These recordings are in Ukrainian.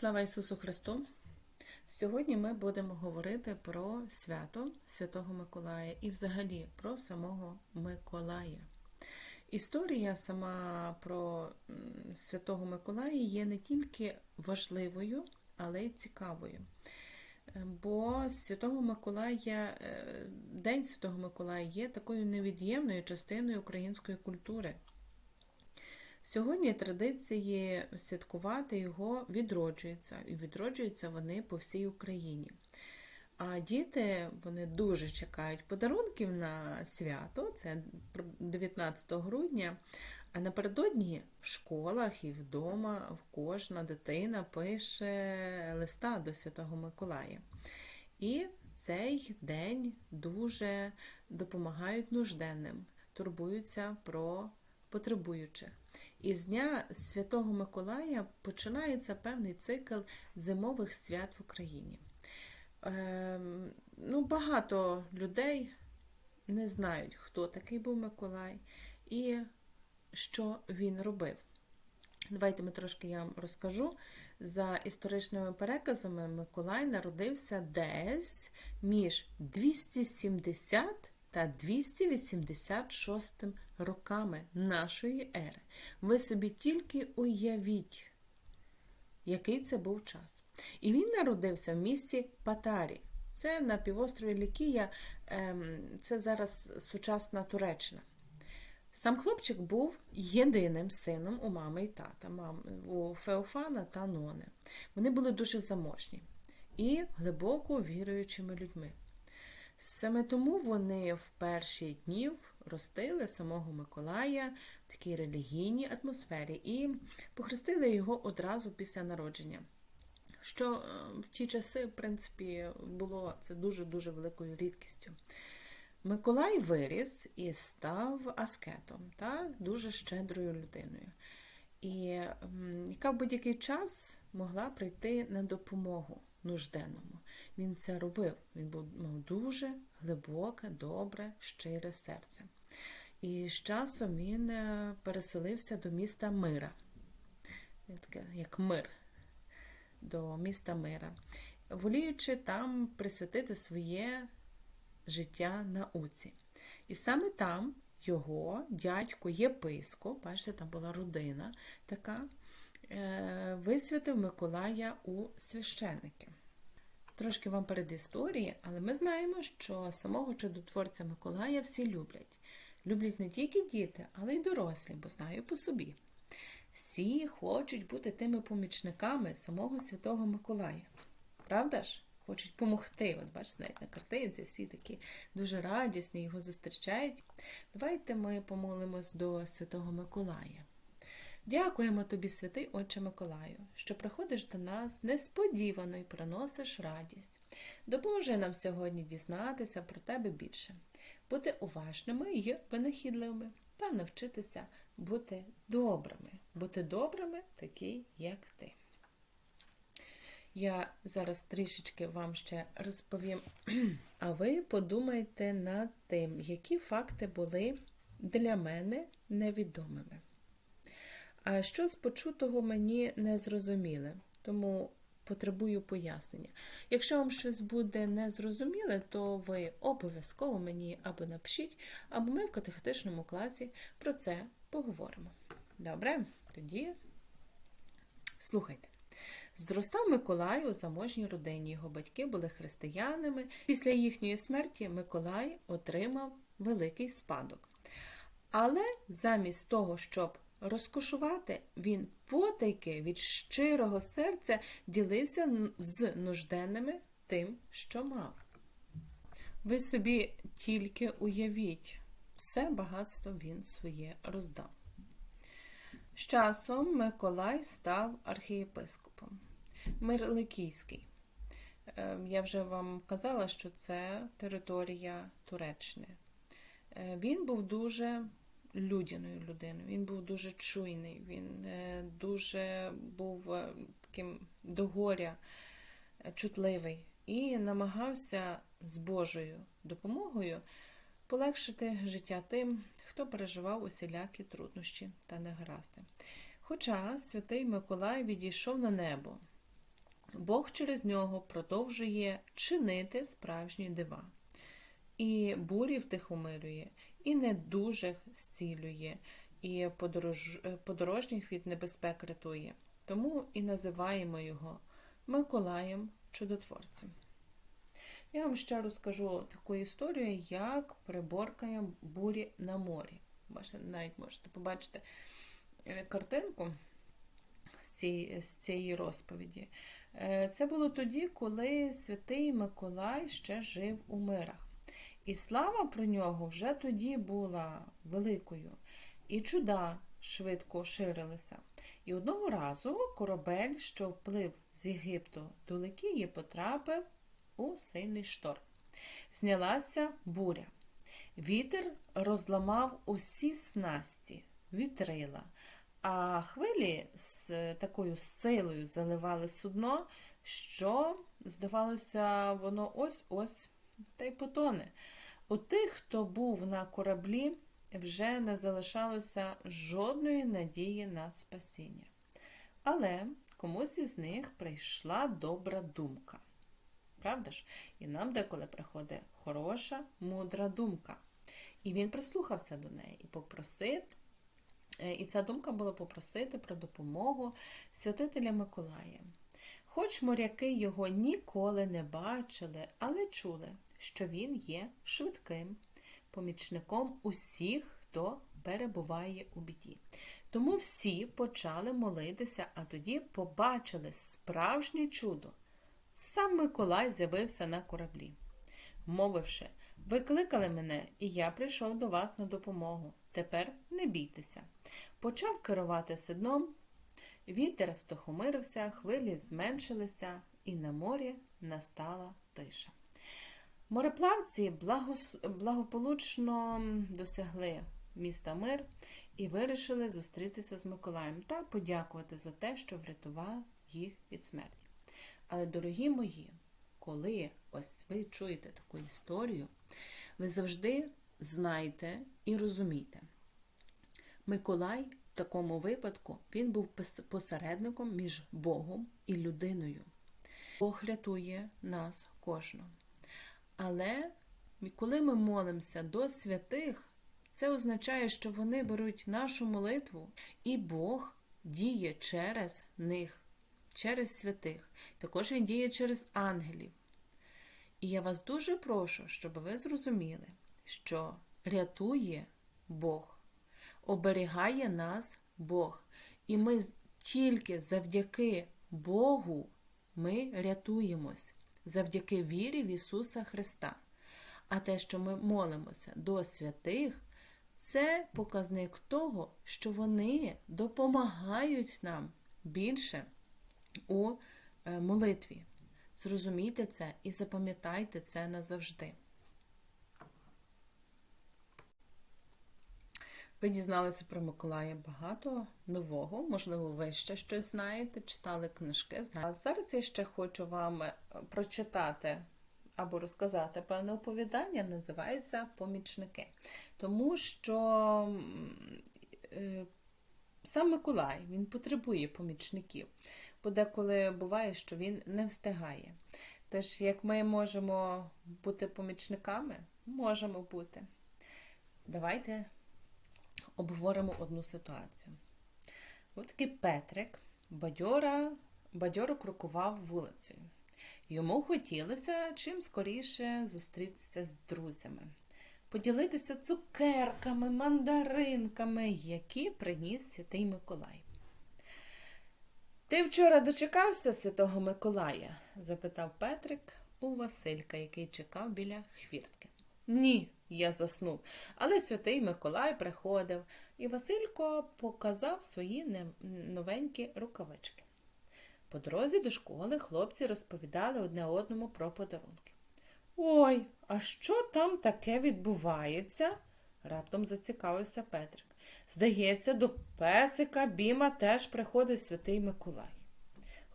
Слава Ісусу Христу! Сьогодні ми будемо говорити про свято Святого Миколая і взагалі про самого Миколая. Історія сама про Святого Миколая є не тільки важливою, але й цікавою. Е, Бо Святого Миколая, е, День Святого Миколая є такою невід'ємною частиною української культури. Сьогодні традиції святкувати його відроджуються, і відроджуються вони по всій Україні. А діти вони дуже чекають подарунків на свято, це 19 грудня. А напередодні в школах і вдома кожна дитина пише листа до Святого Миколая. І цей день дуже допомагають нужденним, турбуються про потребуючих. І з Дня Святого Миколая починається певний цикл зимових свят в Україні. Ем, ну, багато людей не знають, хто такий був Миколай і що він робив. Давайте ми трошки я вам розкажу. За історичними переказами, Миколай народився десь між 270 та 286 роками нашої ери. Ви собі тільки уявіть, який це був час. І він народився в місті Патарі. Це на півострові Лікія, ем, це зараз сучасна Туреччина. Сам хлопчик був єдиним сином у мами і тата, у Феофана та Нони. Вони були дуже заможні і глибоко віруючими людьми. Саме тому вони в перші днів ростили самого Миколая в такій релігійній атмосфері і похрестили його одразу після народження. Що е, в ті часи, в принципі, було це дуже-дуже великою рідкістю. Миколай виріс і став аскетом та дуже щедрою людиною, і яка в будь-який час могла прийти на допомогу нужденному. Він це робив. Він був мав дуже глибоке, добре, щире серце. І з часом він е, переселився до міста Мира, таке як мир, до міста Мира, воліючи там присвятити своє життя науці. І саме там його дядько єпископ, бачите, там була родина така, висвятив Миколая у священики. Трошки вам перед історії, але ми знаємо, що самого чудотворця Миколая всі люблять. Люблять не тільки діти, але й дорослі, бо знаю по собі. Всі хочуть бути тими помічниками самого Святого Миколая. Правда ж? Хочуть помогти. От бачите, навіть на картинці всі такі дуже радісні, його зустрічають. Давайте ми помолимось до Святого Миколая. Дякуємо тобі, святий Отче Миколаю, що приходиш до нас несподівано і приносиш радість. Допоможи нам сьогодні дізнатися про тебе більше, бути уважними і винахідливими та навчитися бути добрими, бути добрими, такі, як ти. Я зараз трішечки вам ще розповім, а ви подумайте над тим, які факти були для мене невідомими. А що з почутого мені не зрозуміле, тому потребую пояснення. Якщо вам щось буде незрозуміле, то ви обов'язково мені або напишіть, або ми в катехетичному класі про це поговоримо. Добре? Тоді слухайте. Зростав Миколай у заможній родині. Його батьки були християнами. Після їхньої смерті Миколай отримав великий спадок. Але замість того, щоб розкошувати, він потайки від щирого серця ділився з нужденними тим, що мав. Ви собі тільки уявіть, все багатство він своє роздав. З часом Миколай став архієпископом. Мирликійський. Ем, Я вже вам казала, що це територія Туреччини. Е, Він був дуже людяною людиною, він був дуже чуйний, він е, дуже був е, таким до горя е, чутливий і намагався з Божою допомогою полегшити життя тим, хто переживав усілякі труднощі та негаразди. Хоча святий Миколай відійшов на небо, Бог через нього продовжує чинити справжні дива. І бурі втихомирює, і недужих зцілює, і подорож... подорожніх від небезпек рятує. Тому і називаємо його Миколаєм Чудотворцем. Я вам ще розкажу таку історію, як приборкає бурі на морі. Бачите, навіть можете побачити е, картинку з цієї розповіді. Е, Це було тоді, коли святий Миколай ще жив у мирах. І слава про нього вже тоді була великою, і чуда швидко ширилися. І одного разу корабель, що вплив з Єгипту до Ликії, потрапив у сильний шторм. Знялася буря. Вітер розламав усі снасті, вітрила, а хвилі з такою силою заливали судно, що, здавалося, воно ось-ось та й потоне. У тих, хто був на кораблі, вже не залишалося жодної надії на спасіння. Але комусь із них прийшла добра думка. Правда ж? І нам деколи приходить хороша, мудра думка. І він прислухався до неї і попросив, і ця думка була попросити про допомогу святителя Миколая. Хоч моряки його ніколи не бачили, але чули, що він є швидким помічником усіх, хто перебуває у біді. Тому всі почали молитися, а тоді побачили справжнє чудо. Сам Миколай з'явився на кораблі, мовивши, викликали мене, і я прийшов до вас на допомогу. Тепер не бійтеся. Почав керувати судном, вітер втихомирився, хвилі зменшилися, і на морі настала тиша. Мореплавці благополучно досягли міста Мир і вирішили зустрітися з Миколаєм та подякувати за те, що врятував їх від смерті. Але, дорогі мої, коли ось ви чуєте таку історію, ви завжди знайте і розумієте. Миколай в такому випадку він був посередником між Богом і людиною. Бог рятує нас кожного. Але коли ми молимося до святих, це означає, що вони беруть нашу молитву, і Бог діє через них, через святих. Також Він діє через ангелів. І я вас дуже прошу, щоб ви зрозуміли, що рятує Бог, оберігає нас Бог. І ми тільки завдяки Богу ми рятуємось завдяки вірі в Ісуса Христа. А те, що ми молимося до святих, це показник того, що вони допомагають нам більше у е, молитві. Зрозумійте це і запам'ятайте це назавжди. Ви дізналися про Миколая багато нового, можливо, ви ще щось знаєте, читали книжки. А зараз я ще хочу вам е, прочитати або розказати певне оповідання, називається Помічники. Тому що е, сам Миколай він потребує помічників, бо деколи буває, що він не встигає. Тож, як ми можемо бути помічниками, можемо бути. Давайте обговоримо одну ситуацію. Ось такий Петрик бадьора, бадьоро крокував вулицею. Йому хотілося чим скоріше зустрітися з друзями, поділитися цукерками, мандаринками, які приніс Святий Миколай. Ти вчора дочекався Святого Миколая? запитав Петрик у Василька, який чекав біля хвіртки. Ні, я заснув. Але святий Миколай приходив, і Василько показав свої новенькі рукавички. По дорозі до школи хлопці розповідали одне одному про подарунки. Ой, а що там таке відбувається? раптом зацікавився Петрик. Здається, до песика Біма теж приходить святий Миколай.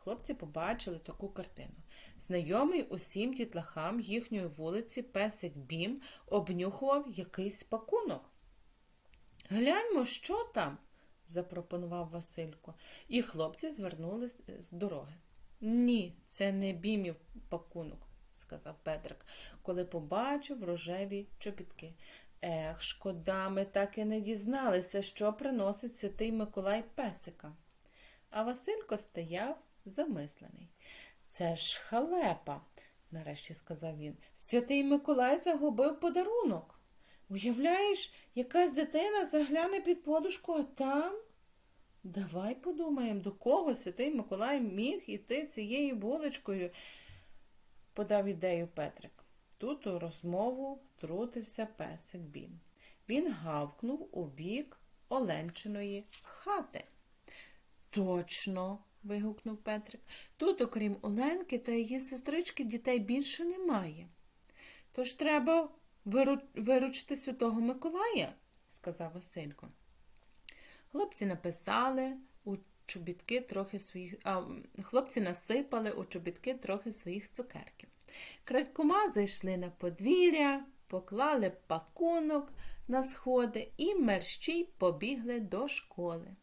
Хлопці побачили таку картину. Знайомий усім дітлахам їхньої вулиці песик Бім обнюхував якийсь пакунок. Гляньмо, що там, запропонував Василько, і хлопці звернули з дороги. Ні, це не бімів пакунок, сказав Петрик, коли побачив рожеві чобітки. Ех, шкода, ми так і не дізналися, що приносить святий Миколай песика. А Василько стояв замислений. Це ж халепа, нарешті сказав він. Святий Миколай загубив подарунок. Уявляєш, якась дитина загляне під подушку, а там. Давай подумаємо, до кого святий Миколай міг іти цією вуличкою, подав ідею Петрик. Тут у розмову втрутився песик Бім. Він гавкнув у бік Оленчиної хати. Точно, вигукнув Петрик. Тут, окрім Оленки та її сестрички, дітей більше немає. Тож треба виручити святого Миколая, сказав Василько. Хлопці написали у чобітки трохи своїх. А, хлопці насипали у чобітки трохи своїх цукерків. Крадькома зайшли на подвір'я, поклали пакунок на сходи і мерщій побігли до школи.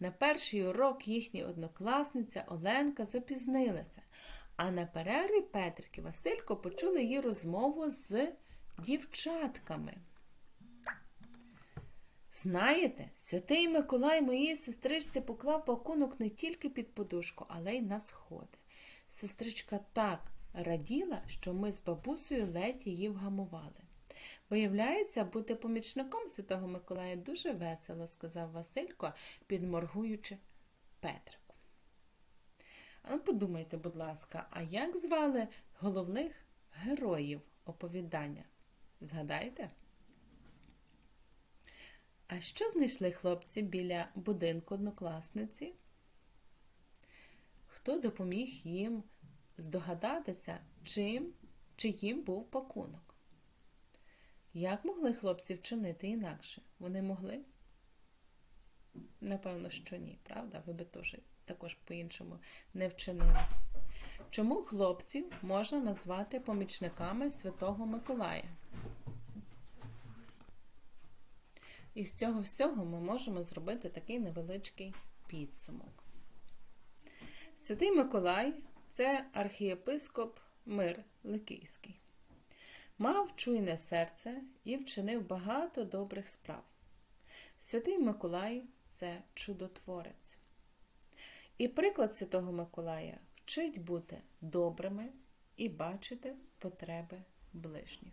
На перший урок їхня однокласниця Оленка запізнилася, а на перерві Петрик і Василько почули її розмову з дівчатками. Знаєте, святий Миколай моїй сестричці поклав пакунок не тільки під подушку, але й на сходи. Сестричка так раділа, що ми з бабусею ледь її вгамували. Виявляється, бути помічником Святого Миколая дуже весело, сказав Василько, підморгуючи Петрику. А ну, подумайте, будь ласка, а як звали головних героїв оповідання? Згадайте? А що знайшли хлопці біля будинку однокласниці? Хто допоміг їм здогадатися, чим, чиїм був пакунок? Як могли хлопці вчинити інакше? Вони могли? Напевно, що ні, правда? Ви би теж також по-іншому не вчинили. Чому хлопців можна назвати помічниками Святого Миколая? І з цього всього ми можемо зробити такий невеличкий підсумок. Святий Миколай це архієпископ Мир Ликийський. Мав чуйне серце і вчинив багато добрих справ. Святий Миколай це чудотворець. І приклад Святого Миколая вчить бути добрими і бачити потреби ближніх.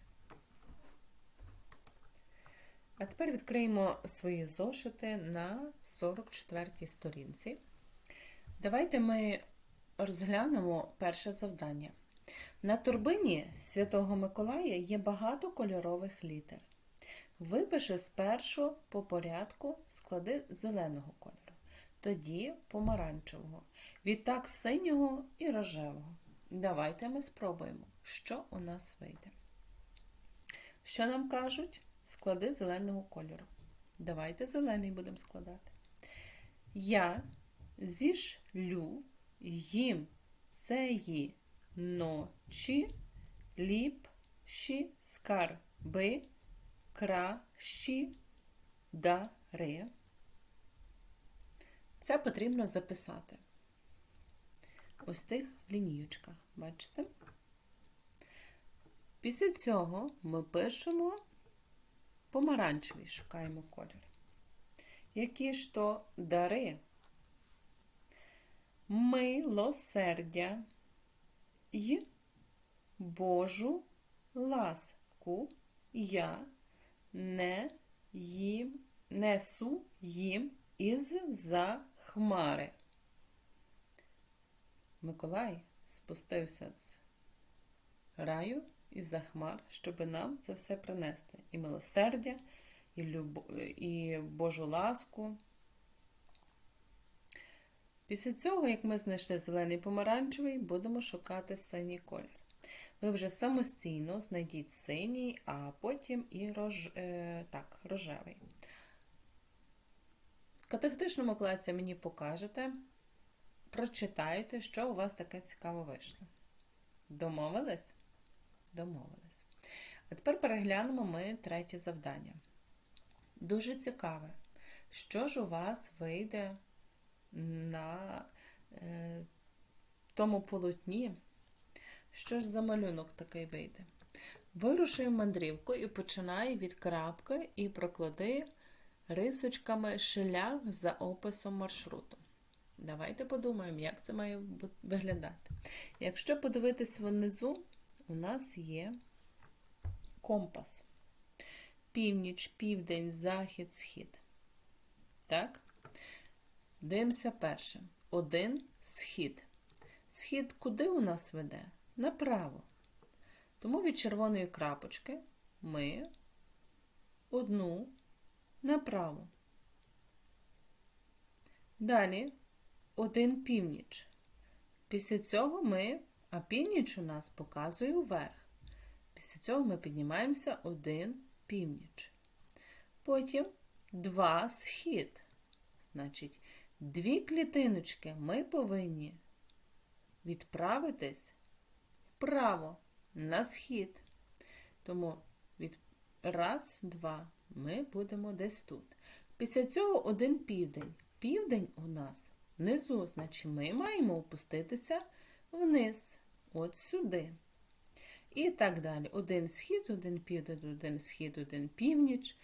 А тепер відкриємо свої зошити на 44 й сторінці. Давайте ми розглянемо перше завдання. На турбині Святого Миколая є багато кольорових літер. Випиши спершу по порядку склади зеленого кольору, тоді помаранчевого, відтак синього і рожевого. Давайте ми спробуємо, що у нас вийде. Що нам кажуть? Склади зеленого кольору. Давайте зелений будемо складати. Я зішлю їм цеї ночі ліпші скарби кращі дари. Це потрібно записати. Ось тих лінієчках. Бачите? Після цього ми пишемо помаранчевий, шукаємо колір. Які ж то дари? Милосердя й Божу ласку я не їм, несу їм із за хмари. Миколай спустився з раю із за хмар, щоб нам це все принести. І милосердя, і, любов, і Божу ласку. Після цього, як ми знайшли зелений помаранчевий, будемо шукати синій колір. Ви вже самостійно знайдіть синій, а потім і рож... е, так, рожевий. В катехетичному класі мені покажете, прочитайте, що у вас таке цікаво вийшло. Домовились? Домовились. А тепер переглянемо ми третє завдання. Дуже цікаве, що ж у вас вийде на е, тому полотні. Що ж за малюнок такий вийде? Вирушує в мандрівку і починає від крапки і проклади рисочками шлях за описом маршруту. Давайте подумаємо, як це має виглядати. Якщо подивитись внизу, у нас є компас. Північ, південь, захід, схід. Так? Дивимося перше. Один схід. Схід куди у нас веде? Направо. Тому від червоної крапочки ми одну направо. Далі один північ. Після цього ми, а північ у нас показує вверх. Після цього ми піднімаємося один північ. Потім два схід. Значить, дві клітиночки ми повинні відправитись вправо на схід. Тому від раз, два ми будемо десь тут. Після цього один південь. Південь у нас внизу, значить ми маємо опуститися вниз, от сюди. І так далі. Один схід, один південь, один схід, один північ.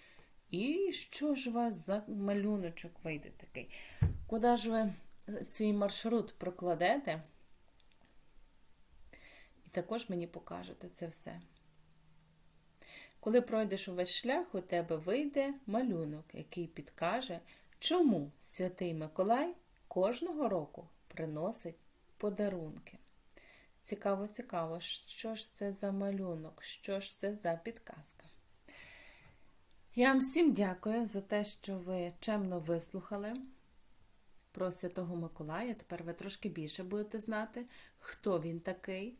І що ж у вас за малюночок вийде такий? Куди ж ви свій маршрут прокладете? Також мені покажете це все. Коли пройдеш увесь шлях, у тебе вийде малюнок, який підкаже, чому Святий Миколай кожного року приносить подарунки. Цікаво, цікаво, що ж це за малюнок, що ж це за підказка. Я вам всім дякую за те, що ви чемно вислухали про Святого Миколая. Тепер ви трошки більше будете знати, хто він такий,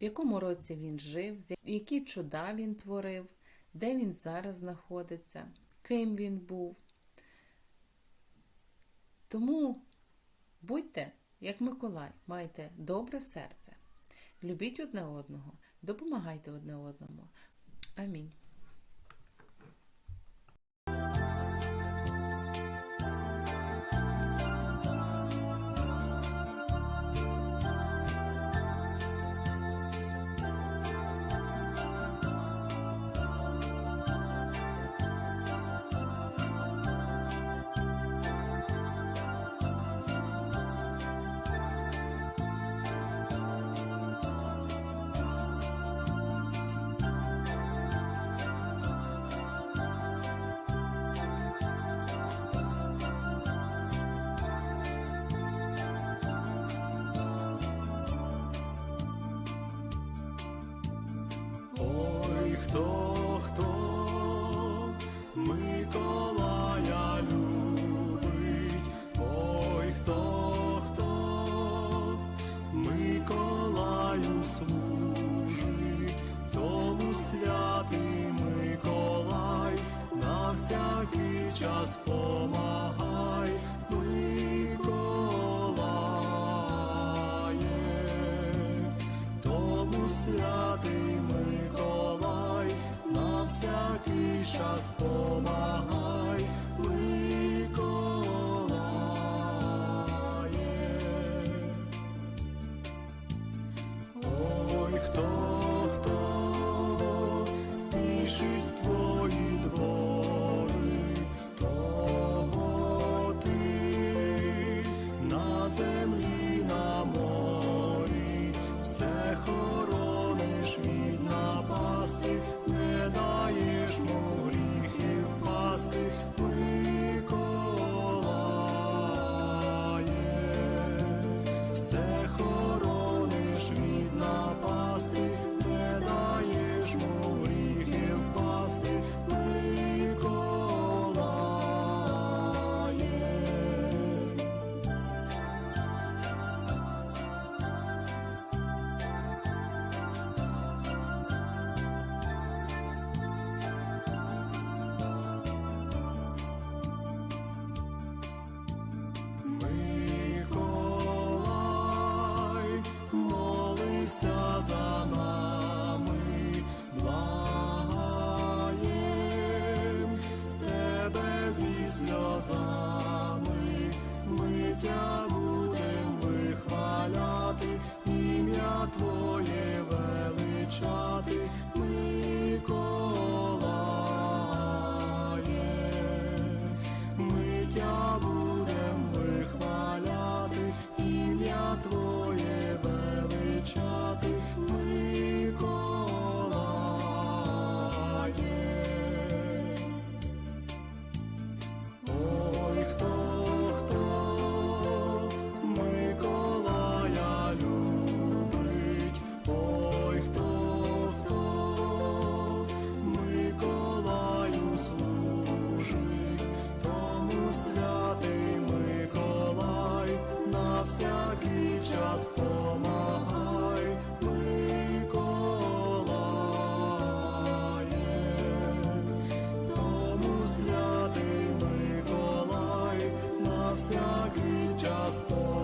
в якому році він жив, які чуда він творив, де він зараз знаходиться, ким він був. Тому будьте, як Миколай, майте добре серце, любіть одне одного, допомагайте одне одному. Амінь. just for my high. prosper.